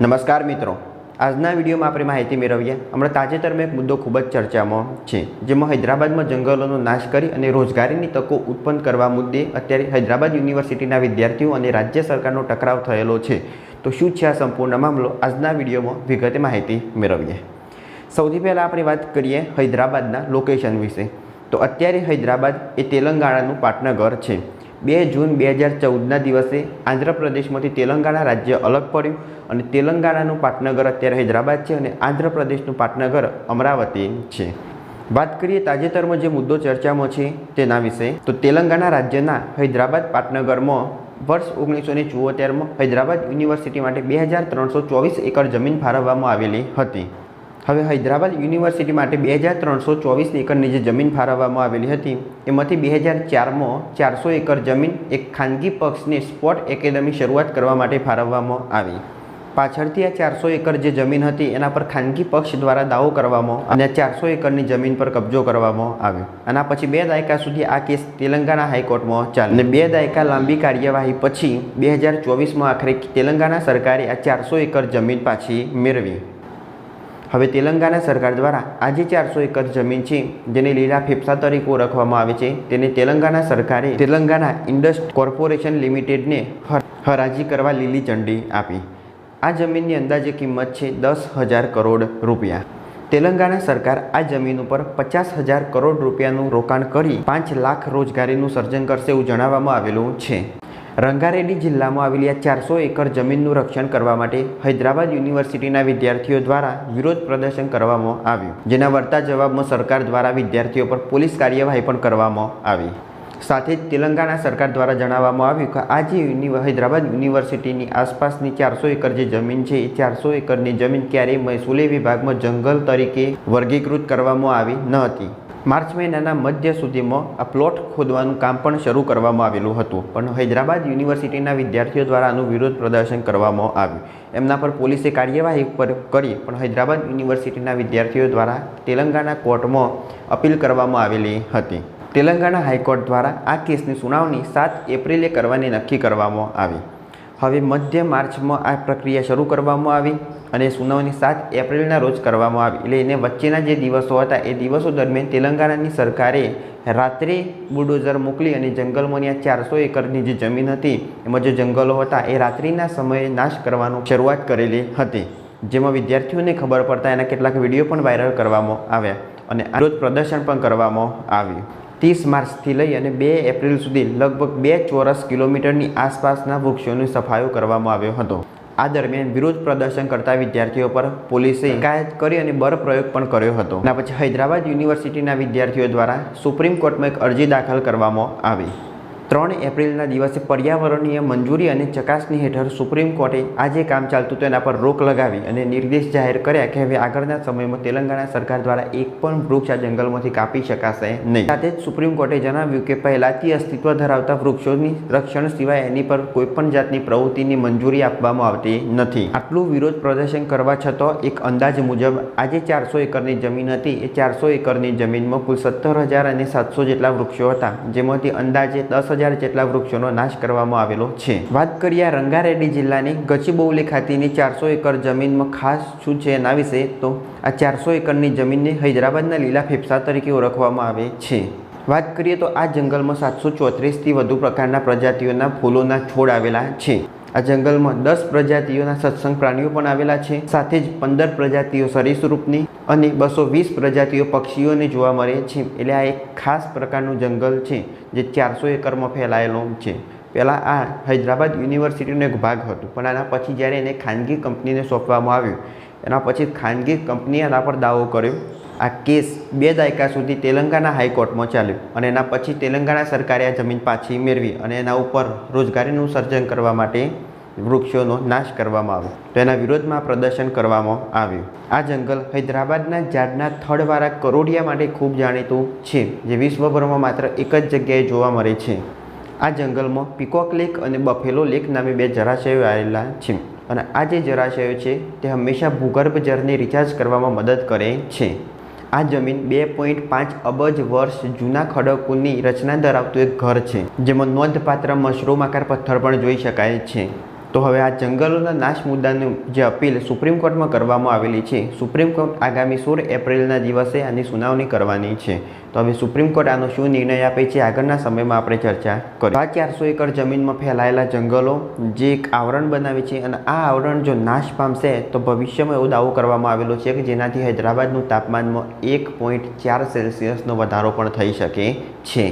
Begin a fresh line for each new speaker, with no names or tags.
નમસ્કાર મિત્રો. આજના વિડીયોમાં આપણે માહિતી મેળવીએ. હમણાં તાજેતરમાં એક મુદ્દો ખૂબ જ ચર્ચામાં છે, જેમાં હૈદરાબાદમાં જંગલોનો નાશ કરી અને રોજગારીની તકો ઉત્પન્ન કરવા મુદ્દે અત્યારે હૈદરાબાદ યુનિવર્સિટીના વિદ્યાર્થીઓ અને રાજ્ય સરકારનો ટકરાવ થયેલો છે. તો શું છે આ સંપૂર્ણ મામલો? આજના વિડીયોમાં વિગતે માહિતી મેળવીએ. સૌથી પહેલાં આપણે વાત કરીએ હૈદરાબાદના લોકેશન વિશે. તો અત્યારે હૈદરાબાદ એ તેલંગાણાનું પાટનગર છે. બે જૂન બે હજાર ચૌદના દિવસે આંધ્રપ્રદેશમાંથી તેલંગાણા રાજ્ય અલગ પડ્યું અને તેલંગાણાનું પાટનગર અત્યારે હૈદરાબાદ છે અને આંધ્રપ્રદેશનું પાટનગર અમરાવતી છે. વાત કરીએ તાજેતરમાં જે મુદ્દો ચર્ચામાં છે તેના વિશે, તો તેલંગાણા રાજ્યના હૈદરાબાદ પાટનગરમાં વર્ષ ઓગણીસો ને ચુંવોતેરમાં હૈદરાબાદ યુનિવર્સિટી માટે બે હજાર ત્રણસો ચોવીસ એકર જમીન ફાળવવામાં આવેલી હતી. હવે હૈદરાબાદ યુનિવર્સિટી માટે બે હજાર ત્રણસો ચોવીસ એકરની જે જમીન ફાળવવામાં આવેલી હતી, એમાંથી બે હજાર ચારમાં ચારસો એકર જમીન એક ખાનગી પક્ષને સ્પોર્ટ એકેડમી શરૂઆત કરવા માટે ફાળવવામાં આવી. પાછળથી આ ચારસો એકર જે જમીન હતી, એના પર ખાનગી પક્ષ દ્વારા દાવો કરવામાં અને ચારસો એકરની જમીન પર કબજો કરવામાં આવ્યો. આના પછી બે દાયકા સુધી આ કેસ તેલંગાણા હાઈકોર્ટમાં ચાલ્યો અને બે દાયકા લાંબી કાર્યવાહી પછી બે હજાર ચોવીસમાં આખરે તેલંગાણા સરકારે આ ચારસો એકર જમીન પાછી મેળવી. હવે તેલંગાણા સરકાર દ્વારા આ જે ચારસો એકર જમીન છે, જેને લીલા ફેફસા તરીકે ઓળખવામાં આવે છે. તેને તેલંગાણા સરકારે તેલંગાણા ઇન્ડસ્ટ કોર્પોરેશન લિમિટેડને હર- હરાજી કરવા લીલી ઝંડી આપી. આ જમીનની અંદાજે કિંમત છે દસ હજાર કરોડ રૂપિયા. તેલંગાણા સરકાર આ જમીન ઉપર પચાસ હજાર કરોડ રૂપિયાનું રોકાણ કરી પાંચ લાખ રોજગારીનું સર્જન કરશે એવું જણાવવામાં આવેલું છે. રંગારેડ્ડી જિલ્લામાં આવેલી આ ચારસો એકર જમીનનું રક્ષણ કરવા માટે હૈદરાબાદ યુનિવર્સિટીના વિદ્યાર્થીઓ દ્વારા વિરોધ પ્રદર્શન કરવામાં આવ્યું, જેના વળતા જવાબમાં સરકાર દ્વારા વિદ્યાર્થીઓ પર પોલીસ કાર્યવાહી પણ કરવામાં આવી. સાથે જ તેલંગાણા સરકાર દ્વારા જણાવવામાં આવ્યું કે આજે હૈદરાબાદ યુનિવર્સિટીની આસપાસની ચારસો એકર જે જમીન છે, એ ચારસો એકરની જમીન ક્યારેય મહેસૂલી વિભાગમાં જંગલ તરીકે વર્ગીકૃત કરવામાં આવી ન હતી. માર્ચ મહિનાના મધ્ય સુધીમાં આ પ્લોટ ખોદવાનું કામ પણ શરૂ કરવામાં આવેલું હતું. પણ હૈદરાબાદ યુનિવર્સિટીના વિદ્યાર્થીઓ દ્વારા આનું વિરોધ પ્રદર્શન કરવામાં આવ્યું. એમના પર પોલીસે કાર્યવાહી પર કરી, પણ હૈદરાબાદ યુનિવર્સિટીના વિદ્યાર્થીઓ દ્વારા તેલંગાણા કોર્ટમાં અપીલ કરવામાં આવેલી હતી. તેલંગાણા હાઈકોર્ટ દ્વારા આ કેસની સુનાવણી સાત એપ્રિલે કરવાની નક્કી કરવામાં આવી. હવે મધ્ય માર્ચમાં આ પ્રક્રિયા શરૂ કરવામાં આવી. અને સુનાવણી સાત એપ્રિલના રોજ કરવામાં આવી. એટલે એને વચ્ચેના જે દિવસો હતા, એ દિવસો દરમિયાન તેલંગાણાની સરકારે રાત્રે બુલડોઝર મોકલી અને જંગલમાંની આ ચારસો એકરની જે જમીન હતી, એમાં જે જંગલો હતા, એ રાત્રિના સમયે નાશ કરવાનું શરૂઆત કરેલી હતી. જેમાં વિદ્યાર્થીઓને ખબર પડતા એના કેટલાક વીડિયો પણ વાયરલ કરવામાં આવ્યા અને આરોજ પ્રદર્શન પણ કરવામાં આવ્યું. ત્રીસ માર્ચથી લઈ અને બે એપ્રિલ સુધી લગભગ બે ચોરસ કિલોમીટરની આસપાસના વૃક્ષોની સફાયો કરવામાં આવ્યો હતો. આ દરમિયાન વિરોધ પ્રદર્શન કરતા વિદ્યાર્થીઓ પર પોલીસે કાયદ કરી અને બળ પ્રયોગ પણ કર્યો હતો. અને પછી હૈદરાબાદ યુનિવર્સિટીના વિદ્યાર્થીઓ દ્વારા સુપ્રીમ કોર્ટમાં એક અરજી દાખલ કરવામાં આવી. ત્રણ એપ્રિલના દિવસે પર્યાવરણીય મંજૂરી અને ચકાસણી હેઠળ સુપ્રીમ કોર્ટે આ જે કામ ચાલતું તેના પર રોક લગાવી અને નિર્દેશ જાહેર કર્યા કે હવે આગળના સમયમાં તેલંગાણા સરકાર દ્વારા એક પણ વૃક્ષ આ જંગલમાંથી કાપી શકાશે નહીં. સાથે જ સુપ્રીમ કોર્ટે જણાવ્યું કે પહેલાથી અસ્તિત્વ ધરાવતા વૃક્ષોની રક્ષણ સિવાય એની પર કોઈપણ જાતની પ્રવૃત્તિની મંજૂરી આપવામાં આવતી નથી. આટલું વિરોધ પ્રદર્શન કરવા છતાં એક અંદાજ મુજબ આજે ચારસો એકરની જમીન હતી. એ ચારસો એકરની જમીનમાં કુલ સત્તર હજાર અને સાતસો જેટલા વૃક્ષો હતા, જેમાંથી અંદાજે દસ હજાર જેટલા વૃક્ષોનો નાશ કરવામાં આવેલો છે. વાત કરીએ રંગારેડ્ડી જિલ્લાની ગચીબૌલી ખાતેની ચારસો એકર જમીનમાં ખાસ શું છે એના વિશે, તો આ ચારસો એકરની જમીનને હૈદરાબાદના લીલા ફેફસા તરીકે ઓળખવામાં આવે છે. વાત કરીએ તો આ જંગલમાં સાતસો ચોત્રીસથી વધુ પ્રકારના પ્રજાતિઓના ફૂલોના છોડ આવેલા છે. આ જંગલમાં દસ પ્રજાતિઓના સત્સંગ પ્રાણીઓ પણ આવેલા છે. સાથે જ પંદર પ્રજાતિઓ સરીસૃપની અને બસો વીસ પ્રજાતિઓ પક્ષીઓને જોવા મળે છે. એટલે આ એક ખાસ પ્રકારનું જંગલ છે, જે ચારસો એકરમાં ફેલાયેલું છે. પહેલાં આ હૈદરાબાદ યુનિવર્સિટીનો એક ભાગ હતો, પણ આના પછી જ્યારે એને ખાનગી કંપનીને સોંપવામાં આવ્યું, એના પછી ખાનગી કંપનીએ આના પર દાવો કર્યો. આ કેસ બે દાયકા સુધી તેલંગાણા હાઈકોર્ટમાં ચાલ્યો અને એના પછી તેલંગાણા સરકારે આ જમીન પાછી મેળવી અને એના ઉપર રોજગારીનું સર્જન કરવા માટે વૃક્ષોનો નાશ કરવામાં આવ્યો. તો એના વિરોધમાં પ્રદર્શન કરવામાં આવ્યું. આ જંગલ હૈદરાબાદના ઝાડના થડવાળા કરોડિયા માટે ખૂબ જાણીતું છે, જે વિશ્વભરમાં માત્ર એક જ જગ્યાએ જોવા મળે છે. આ જંગલમાં પીકોક લેક અને બફેલો લેક નામે બે જળાશયો આવેલા છે અને આ જે જળાશયો છે, તે હંમેશા ભૂગર્ભ જળને રિચાર્જ કરવામાં મદદ કરે છે. આ જમીન બે પોઈન્ટ પાંચ અબજ વર્ષ જૂના ખડકોની રચના ધરાવતું એક ઘર છે, જેમાં નોંધપાત્ર મશરૂમ આકાર પથ્થર પણ જોઈ શકાય છે. તો હવે આ જંગલોના નાશ મુદ્દાની જે અપીલ સુપ્રીમ કોર્ટમાં કરવામાં આવેલી છે, સુપ્રીમ કોર્ટ આગામી સોળ એપ્રિલના દિવસે આની સુનાવણી કરવાની છે. તો હવે સુપ્રીમ કોર્ટ આનો શું નિર્ણય આપે છે, આગળના સમયમાં આપણે ચર્ચા કરી આ ચારસો એકર જમીનમાં ફેલાયેલા જંગલો જે એક આવરણ બનાવે છે અને આ આવરણ જો નાશ પામશે તો ભવિષ્યમાં એવો દાવો કરવામાં આવેલો છે કે જેનાથી હૈદરાબાદનું તાપમાનમાં એક પોઈન્ટ ચાર સેલ્સિયસનો વધારો પણ થઈ શકે છે.